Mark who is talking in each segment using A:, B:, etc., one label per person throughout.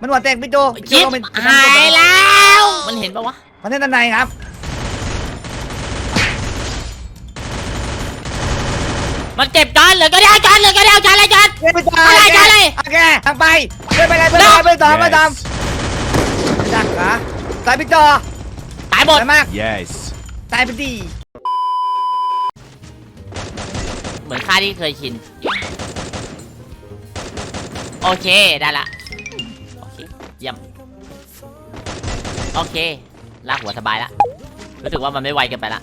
A: มันหัวแตกพี่โจ
B: ชิป
A: มัน
B: หายแล้ว มันเห็นปะวะ
A: มันเล่นด้านในครับ
B: มันเจ็บจานเหลือก็เดียวจานเหลือก็เดียวจานอะไรจาน
A: เล่นไปต่อ
B: อะไร
A: แก
B: อะไร
A: โอเคทางไปเล่นไปเลยไปเลยไปต่อไปต่อจักขาตายพี่โจ
B: ตายหมด
A: ตายมาก
C: Yes.
A: ตายไปดี
B: เหมือนค่าที่เคยชิน โอเค ได้ละ โอเค ลากหัวสบายละ รู้สึกว่ามันไม่ไวเกินไปละ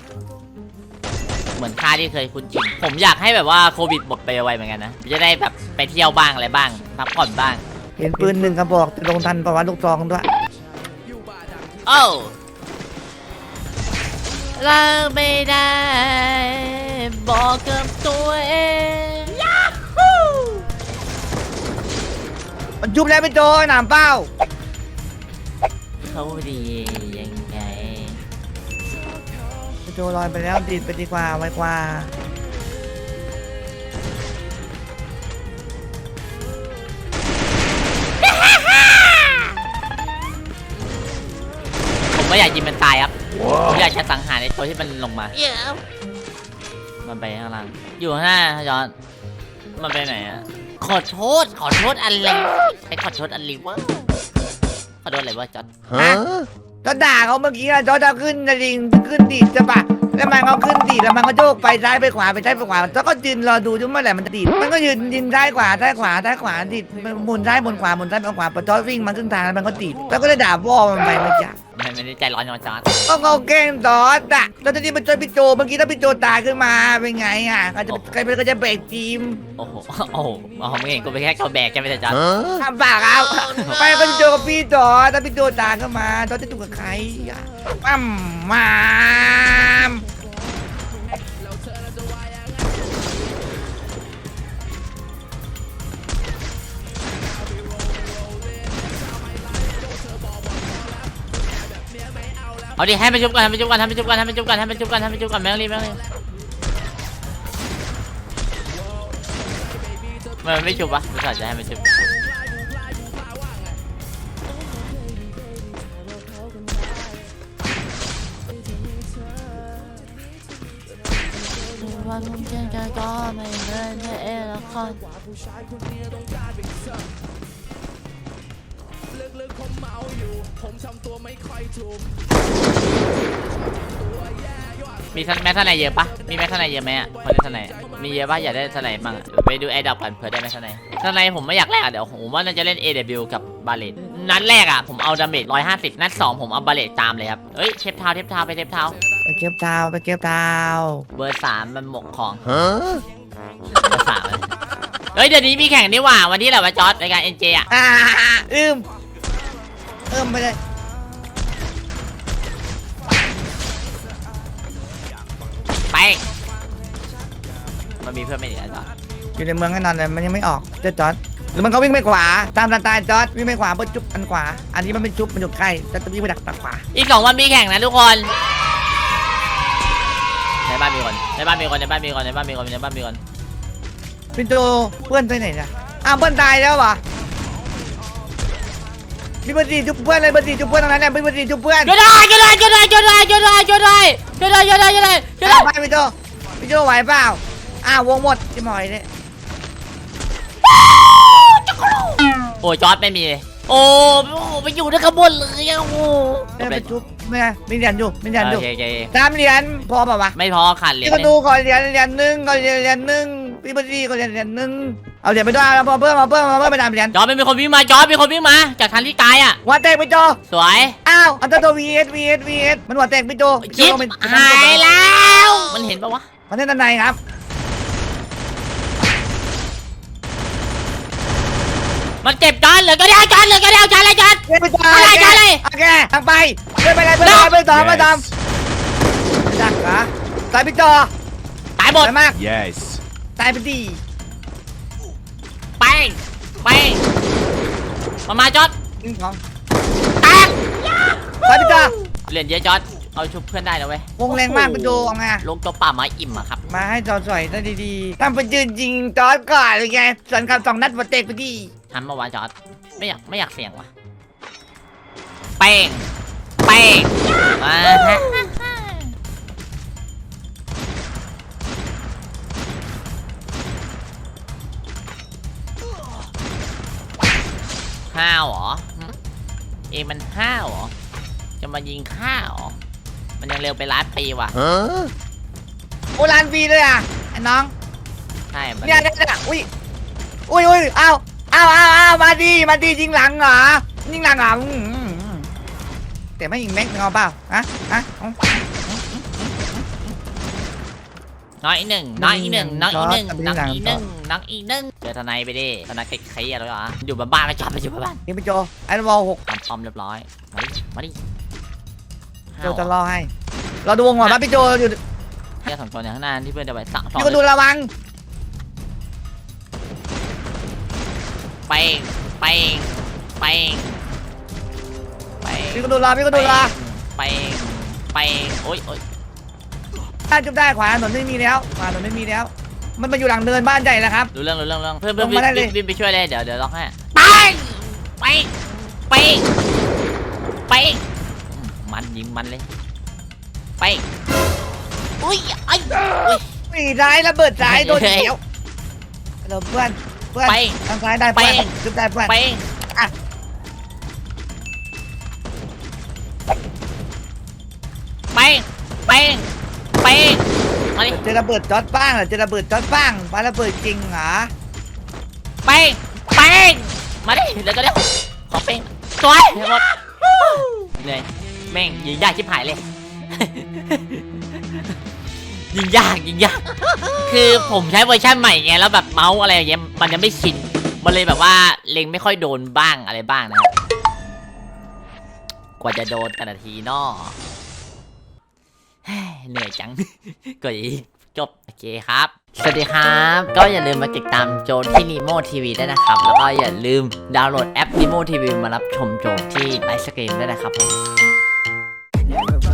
B: เหมือนค่าที่เคยคุ้นชิน ผมอยากให้แบบว่าโควิดหมดไปไวๆเหมือนกันนะ จะได้แบบไปเที่ยวบ้างอะไรบ้าง พักผ่อนบ้าง
A: เห็นปืนหนึ่งกระบอกจะลงทันประวัติลูกซองด้วย
B: โอ้เราไม่ได้ บอกกับตัวเองยาฮู
A: มันยุบแล้วพี่โจหนามเป้า
B: เขาดียังไง
A: พี่โจลอยไปแล้วดีดไปดีกว่าไวกว่า
B: ผมไม่อยากยิงมันตายครับผมอยากจะสังหารในตัวที่มันลงมา มันไปข้างล่างอยู่ข้างหน้าจอนมันไปไหนอะขอโทษขอโทษอะไรใช้ขอโทษอะไรวะขอ โทษอะไรวะจอน
C: Huh?
A: ก็ด่าเขาเมื่อกี้อะจอจะขึ้นจะดิงขึ้นดีดใช่ปะแล้วมันเขาขึ้นดีดแล้วมันก็โยกไปซ้ายไปขวาไปซ้ายไปขวาแล้วก็ยืนรอดูจนเมื่อไหร่มันจะดีดมันก็ยืนยืนซ้ายขวาซ้ายขวาซ้ายขวาดีดหมุนซ้ายหมุนขวาหมุนซ้ายหมุนขวาพอจอวิ่งมาครึ่งทางแล้วมันก็ดีดแล้วก็ได้ด่าพ่อมันไปเมื่อกี้
B: มันไม่ได้ใจร้อนยอนจอน
A: ก็เขาแกล้งจอดอะแล้วตอนนี้มันเจอพี่โจเมื่อกี้ถ้าพี่โจตายขึ้นมาเป็นไงอะก็จะใครเป็นก็จะเบรกทีม
B: โอ้โหโอ้โหอ๋อมึงเห็นกูไปแค่เขาแบกแกไม่ได้จอน
C: Huh?
A: ทำปากเอาไปก็จะเจอกับพี่จอดถ้าพี่โจตายขึ้นมาจอดจะถูกกับใครอะปั๊มมาม
B: เอาดิให้มันชุบกันให้มันชุบกันให้มันชุบกันให้มันชุบกันให้มันชุบกันให้มันชุบกันแม่งรีบแม่งรีบมันไม่ชุบวะไม่ใช่จะให้มันชุบวันผมจะจะก็ไม่เหมือนเอละคร มีท่านแม่ท่านไหนเยอะปะมีแม่ท่านไหนเยอะไหมอะคนเล่นท่านไหนมีเยอะปะอยากได้ท่านไหนบ้างอะไปดูไอ้ดับกันเผื่อได้แม่ท่านไหนท่านไหนผมไม่อยากแลกอะเดี๋ยวผมว่าน่าจะเล่น AW กับบาเลตนัดแรกอะผมเอาดาเมจ150 นัด 2 ผมเอาบาเลตตามเลยครับ เฮ้ยเทปเท้าเทปเท้าไปเทปเท้า
A: ไปเก็บเท้าไปเก็บเท้า
B: เบอร์สามมันหมกของ
C: Huh?
B: เบอร์สามเลยเฮ้ยเดี๋ยวนี้มีแข่งนี่หว่าวันนี้แหละวะจอร์ดรายการเอ็นเจอะ
A: อ่าอืม เอิ่มไปเลย
B: ไป มันมีเพื่อนไม่ดีแล้วจอร์ด
A: อยู่ในเมืองแน่นอนเลยมันยังไม่ออกเจ้าจอดหรือมันก็วิ่งไปขวา ตามสไตล์จอดวิ่งไปขวาเพื่อจุบอันขวา อันนี้มันเป็นจุบมันอยู่ใกล้จะวิ่งไปดักตักขวา
B: อีกสองวันมีแข่งนะทุกคน ในบ้านมีคน ในบ้านมีคน ในบ้านมีคน ในบ้านมีคน ในบ้านมีคน
A: พี่โจเพื่อนไปไหนน่ะอ้าวเพื่อนตายแล้ววะ มีเบอร์สี่จุบเพื่อนเลยเบอร์สี่จุบเพื่อนตรงนั้นเนี่ยมีเบอร์สี่จุบเพื่อน
B: ช่วยได้ช่วยได้ช่วยได้ช่วยได้ช่วยได้ช่วยได้ช่วยได้ช่วยได้ช่วยได้ช่วยได้
A: ไปพี่โจพี่โจไหวเปล่าอ้าววงหมดจะหมอยเนี่ย
B: โอ้ยจอดไม่มี โอ้ไปอยู่ในขบวนเลยโอ้โห
A: ไม่ไปจุบไม่ได้มีเหรียญอยู่มีเหรียญอ
B: ยู่
A: สามเหรียญพอป่าวะ
B: ไม่พอขาดเหรียญ
A: พี่ก็ดูก่อนเหรียญเหรียญหนึ่งก่อนเรียญเหรียญหนึ่ง พี่เบอร์สี่ก่อนเหรียญเหรียญหนึ่งเอาเหรียญไปด้วยเอาเพิ่มมาเพิ่มมาเพิ่มไปตามเหรียญ
B: จอร์ดไม่มีคนวิ่งมาจอร์ดมีคนวิ่งมา จากทางที่ตายอะ
A: หัวแตกพี่โจ
B: สวย
A: อ้าวอันเตอร์ตัว VS VS VS มันหัวแตกพี่โจ
B: ชิป
A: มัน
B: หายแล้ว มันเห็นปะวะ
A: มันเล่นด้านในครับ
B: มันเจ็บจอร์ดเหลือก็เดียวจอร์ดเหลือก็เดียวจอร์ดอะไรจอร์ด
A: เล่นไปต่อ
B: อะไร
A: แก
B: อะไร
A: โอเคทางไปเล่นไปเลยไปเลยไปต่อไปต่อ
C: Yes.
A: จักขาตายพี่โจ
B: ตายหมด
A: ตายมาก
C: Yes.
A: ตายไปดี
B: ไปไปมามาจอร์ด
A: หนึ่งของ
B: แตก
A: ตายพี่โจ
B: เหรียญเยอะจอร์ดเอาชุบเพื่อนได้นะเว้ยว
A: งแรงมากพี่โจเอาไง
B: ลงตัวป่าไม้อิ่มอะครับ
A: มาให้จอสวยได้ดีๆทำไปยืนยิงจอดก่อนเลยไงสันคำสองนัดหัวแตกไปดี
B: ทำมาวะจอร์ดไม่อยากไม่อยากเสี่ยงว่ะเป้งเป้งมาฮะ ห้าวเหรอหึเองมันห้าวเหรอ จะมายิงข้าเหรอมันยังเร็วไปล้านปีว่ะ
A: โอลานฟรีเลยอะไอ้น้อง
B: ใช่มัน
A: เนี่ยเนี่ยเนี่ยอุ้ยอุ้ยอุ้ยเอาเอาเอาเอามาดีมาดียิงหลังเหรอยิงหลังเหรออืมอืมอืมแต่ไม่ยิงแม็กซ์เอาเปล่าฮะฮะเอา
B: น้อยอีกหนึ่งน้อยอีกหนึ่งน้อยอีกหนึ่ง
A: ครับ
B: น้อยอีกหนึ่งน้อยอีกหนึ่งเจอทนายไปดิทนายใครๆอะไรวะอยู่บ้านบ้านไม่ชอบไปอยู่บ้าน
A: นี่พี่โจไอ้บอลหก
B: ทำพร้อมเรียบร้อยมาดิมาดิ
A: โจจะรอให้ เราดูวงก่อนนะพี่โจอยู่
B: แค่สองตัวอย่างข้างหน้าที่เพื่อนจะไปสองสอง
A: พี่ก็ดูระวัง
B: ไปงไปงไปงไปง
A: พี่ก็ดูรอพี่ก็ดูรอ
B: ไปงไปงโอ๊ยโอ๊ย
A: ถ้าจุดได้ขวาถนนไม่มีแล้วขวาถนนไม่มีแล้ว มันมาอยู่หลังเดินบ้านใหญ่แล้วครับ
B: รู้เรื่องรู้เรื่องรู้เรื่องเพื่อนเพื่อน
A: ลงมาได้เลย
B: วิ่งไปช่วยเลยเดี๋ยวเดี๋ยวล็อกให้ไปงไปงไปงไปงอืมมันยิงมันเลย ไปงอุ้ยไอ้อุ้ย
A: ปีซ้ายระเบิดซ้ายโดนเขียวเราเพื่อนเพื่อน
B: ไป
A: ทางซ้ายได้เพื่อน
B: ไป
A: จุดได้เพื่อน
B: ไปง
A: อะ
B: ไปงไป งไปงมาดิ
A: เจะระเบิดจอดบ้างเหรอเจะระเบิดจอดบ้างปาระเบิดจริงเหรอ
B: เป้งเป้งมาดิเดี๋ยวก็เดี๋ยวขอเป้งสวยหมดเหนื่อยแม่งยิงยากชิบหายเลย ยิงยากยิงยาก คือผมใช้เวอร์ชันใหม่ไงแล้วแบบเมาส์อะไรอย่างเงี้ยมันยังไม่ชิน มันเลยแบบว่าเล็งไม่ค่อยโดนบ้างอะไรบ้างนะครับกว่าจะโดนแต่ละทีเนอ เหนื่อยจังก็จะจบ โอเคครับ สวัสดีครับ ก็อย่าลืมมาติดตามโจที่ Nemo TV ได้นะครับ แล้วก็อย่าลืมดาวน์โหลดแอป Nemo TV มารับชมโจที่ไลฟ์สกรีมด้นะครับผม